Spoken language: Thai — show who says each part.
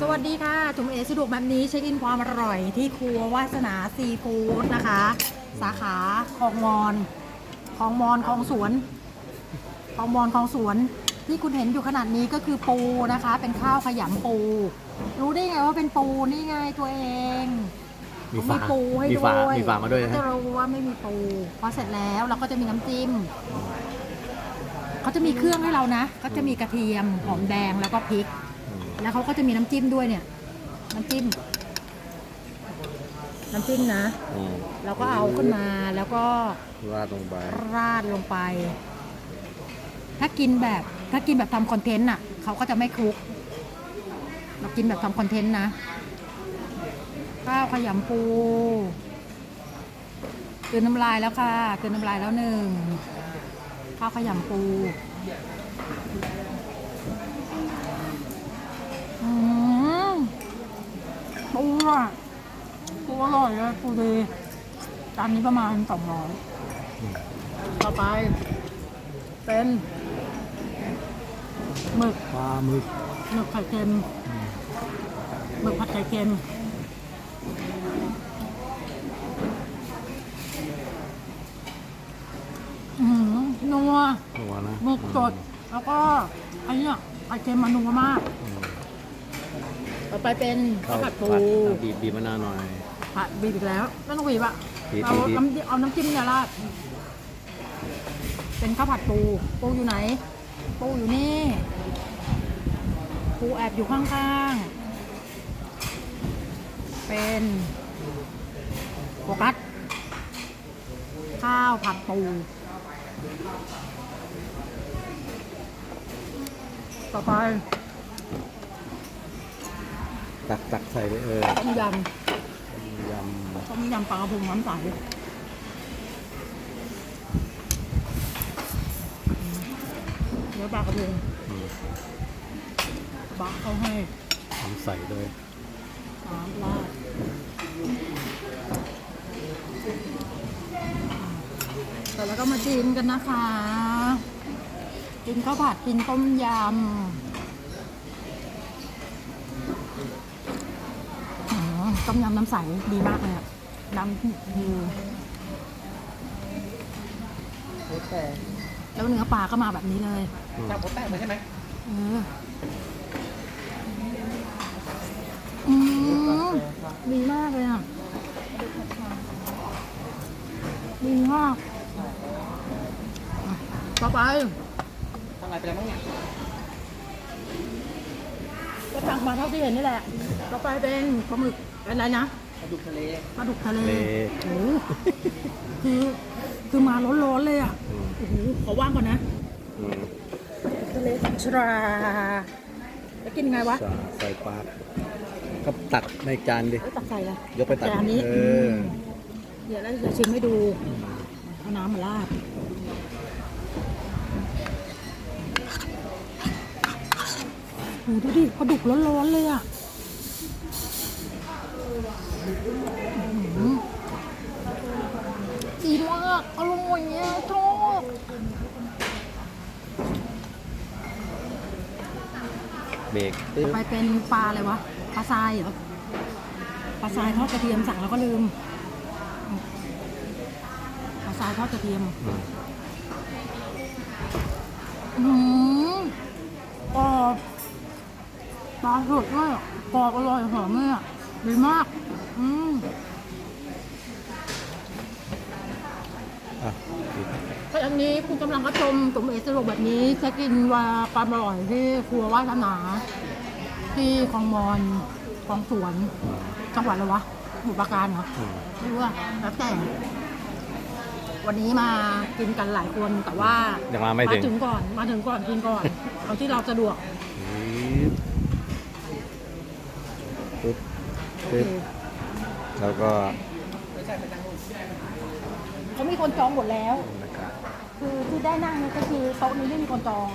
Speaker 1: สวัสดีค่ะ จุ๋มเอสะดวกแบบนี้เช็คอินความอร่อยที่ครัววาสนาซีฟู้ดนะคะ สาขาคลองมอนคลองมอนคลองสวนคลองมอนคลองสวน ที่คุณเห็นอยู่ขนาดนี้ก็คือปูนะคะ เป็นข้าวขยำปู รู้ได้ไงว่าเป็นปูนี่ไงตัวเอง
Speaker 2: มีฝา
Speaker 1: ปูให้
Speaker 2: มี
Speaker 1: ด้วย
Speaker 2: ฝามีฝามาด้วยนะ
Speaker 1: จะรู้ว่าไม่มีปูพอเสร็จแล้วเราก็จะมีน้ำจิ้มเขาจะมีเครื่องให้เรานะ ก็จะมีกระเทียมหอมแดงแล้วก็พริก
Speaker 2: อืม
Speaker 1: แล้วเขาก็จะมีน้ำจิ้มด้วยเนี่ย น้ำจิ้ม น้ำจิ้มนะ
Speaker 2: อืม
Speaker 1: เราก็เอาขึ้นมาแล้วก็
Speaker 2: ราดลงไป
Speaker 1: ราดลงไป ถ้ากินแบบ ถ้ากินแบบทำคอนเทนต์อะเขาก็จะไม่คลุก เรากินแบบทำคอนเทนต์นะ ข้าวขยำปูกลืนน้ำลายแล้วค่ะกลืนน้ำลายแล้วหนึ่งข้าวขยำปู อืม ปูอะปูอร่อยเลยปูดีจานนี้ประมาณสองร้อยต่อไป เป็นหมึก
Speaker 2: ปลาหมึก
Speaker 1: หมึกไข่เค็มหมึกผัดไข่เค็มอืมนัว
Speaker 2: หัวนะ
Speaker 1: หมึกสดแล้วก็อันเนี้ยไข่เค็มมันนัวมาก
Speaker 2: อืม
Speaker 1: ต่อไปเป็นข้า
Speaker 2: ข้าวว
Speaker 1: ผัดปู
Speaker 2: ผัดบีบบีบมะนาวหน่อย
Speaker 1: ผัดบีบอีกแล้วไม่ต้องบีบอะ
Speaker 2: บีบ
Speaker 1: เอา
Speaker 2: บีบ
Speaker 1: น้ำเอาน้ำจิ้มเนี่ยราดเป็นข้าวผัดปู ปูอยู่ไหน ปูอยู่นี่ ปูแอบอยู่ข้างๆ เป็นโฟกัสข้าวผัดปูต่อไป
Speaker 2: ตักตักใส่เลยเออ
Speaker 1: ต้มย
Speaker 2: ยำ
Speaker 1: ต้มยำปลากระพงน้ำใสเนื้อปลากระพงำ
Speaker 2: อืม
Speaker 1: บะเขาให้
Speaker 2: ทำใส่เลย
Speaker 1: น้ำราดแต่แล้วก็มากินกันนะคะ กินข้าวผัดกินต้มยำอืม ต้มยำน้ำใสดีมากเลยอะน้ำคือ
Speaker 3: แต่
Speaker 1: แล้วเนื้อปลาก็มาแบบนี้เลย
Speaker 2: อืม
Speaker 3: จับหัวแตกเลยใช่ไหม
Speaker 1: เอออืมดีมากเลยอะดีมากอะต่อไป
Speaker 3: ทำอะไรไปแล้วมั้งเนี่ย
Speaker 1: ก็สั่งมาเท่าที่เห็นนี่แหละ ต่อไปเป็นปลาหมึกอะไรนะ
Speaker 3: ปลาดุกทะเล
Speaker 1: ปลาดุกทะเล
Speaker 2: เล
Speaker 1: โอ้โหคือคือมาร้อนๆเลยอะ
Speaker 2: อืม
Speaker 1: โอ้โห ขอว่างก่อนนะ
Speaker 2: อืม
Speaker 1: ทะเลชราแล้วกินยังไงวะ
Speaker 2: ใส่ใส่ปลาก็ตักในจานดิ
Speaker 1: เอ้ยตักใส่เลย
Speaker 2: ยกไปตัก
Speaker 1: จานนี้
Speaker 2: เออ
Speaker 1: มเดี๋ยวเราจะชิมให้ดู หดูดิปลาดุกร้อนๆเลยอะอื้อหือดีมากอร่อยเนี่ยชอบ
Speaker 2: เบรกตึ๊บ
Speaker 1: ไปเป็นปลาอะไรวะ ปลาทรายเหรอ ปลาทรายทอดกระเทียมสั่งแล้วก็ลืม ปลาทรายทอดกระเทียม
Speaker 2: อืม
Speaker 1: ปลาสดด้วยอะกรอบอร่อยหอมเลยอะดีมาก อืม
Speaker 2: อะปิด
Speaker 1: ถ้าอันนี้คุณกำลังรับชมตุ่มเอสรุปแบบนี้จะกินว่าปลาอร่อยที่ครัววาสนา ที่คลองมอนคลองสวน
Speaker 2: อืม
Speaker 1: จังหวัดอะไรวะหมู่ปราการเหรอ
Speaker 2: อืม
Speaker 1: ไม่รู้อะแล้วแต่ วันนี้มากินกันหลายคนแต่ว่า
Speaker 2: ยังมาไม่ถึง
Speaker 1: ถึงก่อน มาถึงก่อนกินก่อน เอาที่เราสะดวก
Speaker 2: ปึ๊บปึ๊บแล้วก็
Speaker 1: เขามีคนจองหมดแล้ว
Speaker 2: บรรยากาศ
Speaker 1: คือที่ได้นั่งเนี่ยก็คือโต๊ะนี้ไม่มีคนจอง